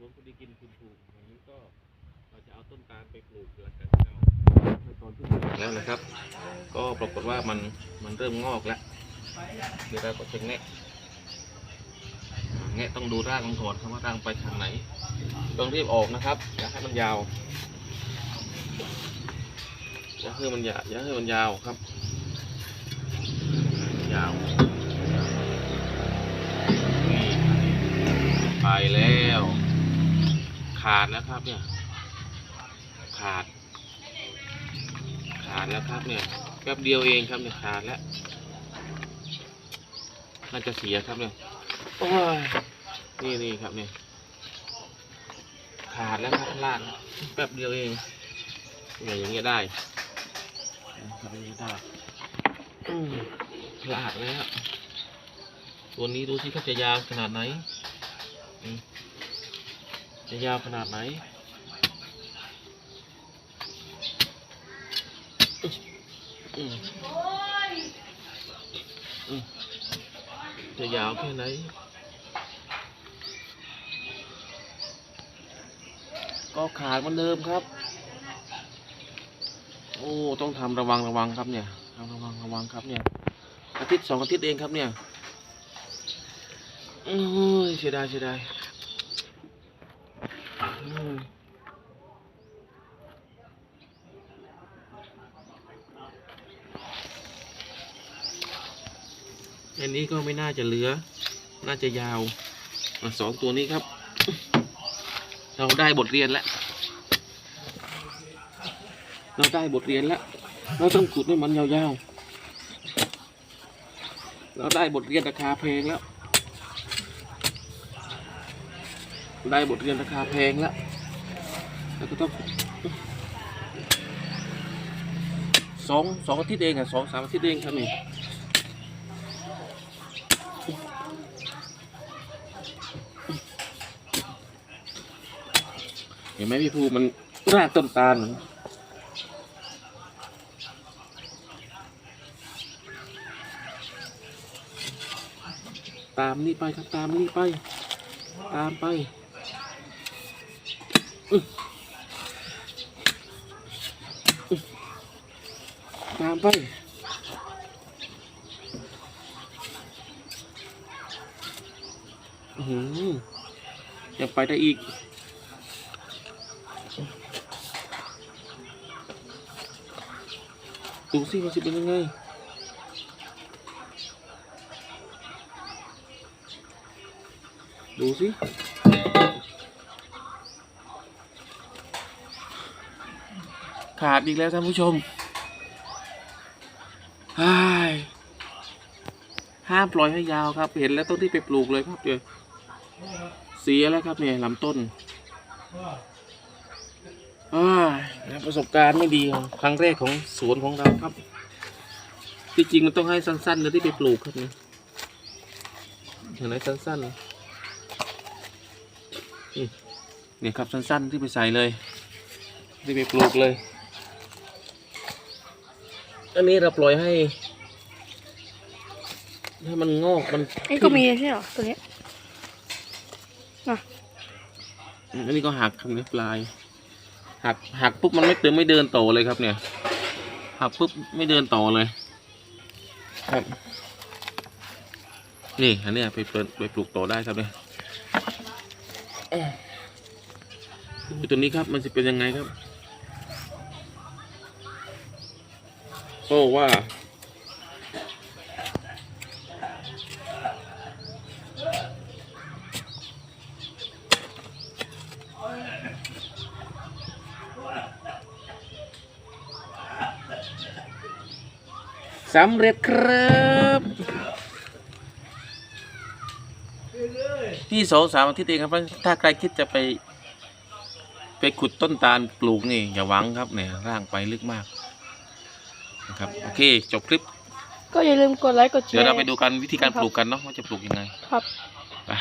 สวนพอดีกินคุณถูกอย่างนี้ก็เราจะเอาต้นตาลไปปลูกแล้วกันเอาในตอนที่ปลูกแล้วนะครับ ก็ปรากฏว่ามันมันเริ่มงอกแล้วเดี๋ยวเราก็จะแงะแงะต้องดูรากมันก่อนครับว่ารากไปทางไหนต้องรีบออกนะครับอย่าให้มันยาวอย่าให้มันยาวอย่าให้มันยาวครับ ยาว ขาดแล้วครับเนี่ย ขาด ขาดแล้วครับเนี่ยแป๊บเดียวเองครับเนี่ยขาดแล้วน่าจะเสียครับเนี่ยโอ้ยนี่นี่ครับเนี่ยขาดแล้วครับลาดแป๊บเดียวเองเนี่ยอย่างเงี้ยได้ครับอย่างเงี้ยได้ลาดแล้วตัวนี้ดูสิเขาจะยาวขนาดไหนอืม จะยาวขนาดไหนจะยาวแค่ไหนก็ขาดเหมันเดิมครับ โอ้ ต้องทำระวังระวังครับเนี่ยทำระวังระวังครับเนี่ย อาทิตย์สองอาทิตย์เองครับเนี่ย โอ้ยเสียดายเสียดาย อันนี้ก็ไม่น่าจะเหลือ น่าจะยาวอะสองตัวนี้ครับ เราได้บทเรียนแล้ว เราได้บทเรียนแล้ว เราต้องขุดให้มันยาวๆ เราได้บทเรียนราคาแพงแล้ว ได้บทเรียนราคาแพงแล้วแล้วก็ต้องสองสองอาทิตย์เองอะสองสามอาทิตย์เองครับนี่เห็นไหมพี่ภูมันรากต้นตาลตามนี่ไปครับตามนี่ไป ตามไป อื้ออื้อตามไปอื้ออยังไปได้อีก ดูสิมันจะเป็นยังไงดูสิ ขาดอีกแล้วท่านผู้ชมห้ามปล่อยให้ยาวครับ เห็นแล้วต้องที่ไปปลูกเลยครับเดี๋ยวเสียแล้วครับเนี่ยลำต้นอประสบการณ์ไม่ดีครั้งแรกของสวนของเราครับ ที่จริงมันต้องให้สั้นๆเลยที่ไปปลูกครับเนี่ยเห็นไหมสั้นๆนี่เนี่ยครับสั้นๆที่ไปใส่เลย ที่ไปปลูกเลย อันนี้เราปล่อยให้ให้มันงอกมันไอ้ก็มีใช่เหรอตัวเนี้ยอันนี้ก็หักครับเนี่ยปลาย หักหักปุ๊บมันไม่เติมไม่เดินต่อเลยครับ เนี่ย หักปุ๊บไม่เดินต่อเลย ครับ นี่อันเนี้ยไปเปิดไปปลูกต่อได้ครับเนี่ยดูตัวนี้ครับมันจะเป็นยังไงครับ โอ้ว่าสำเร็จครับนี่สองสามอาทิตย์เองครับ ถ้าใครคิดจะไป ไปขุดต้นตาลปลูกนี่ อย่าหวังครับเนี่ยร่างไปลึกมาก นะครับโอเคจบคลิป ก็อย่าลืมกดไลค์กดแชร์ เดี๋ยวเราไปดูกันวิธีการปลูกกันเนาะว่าจะปลูกยังไงครับ ไป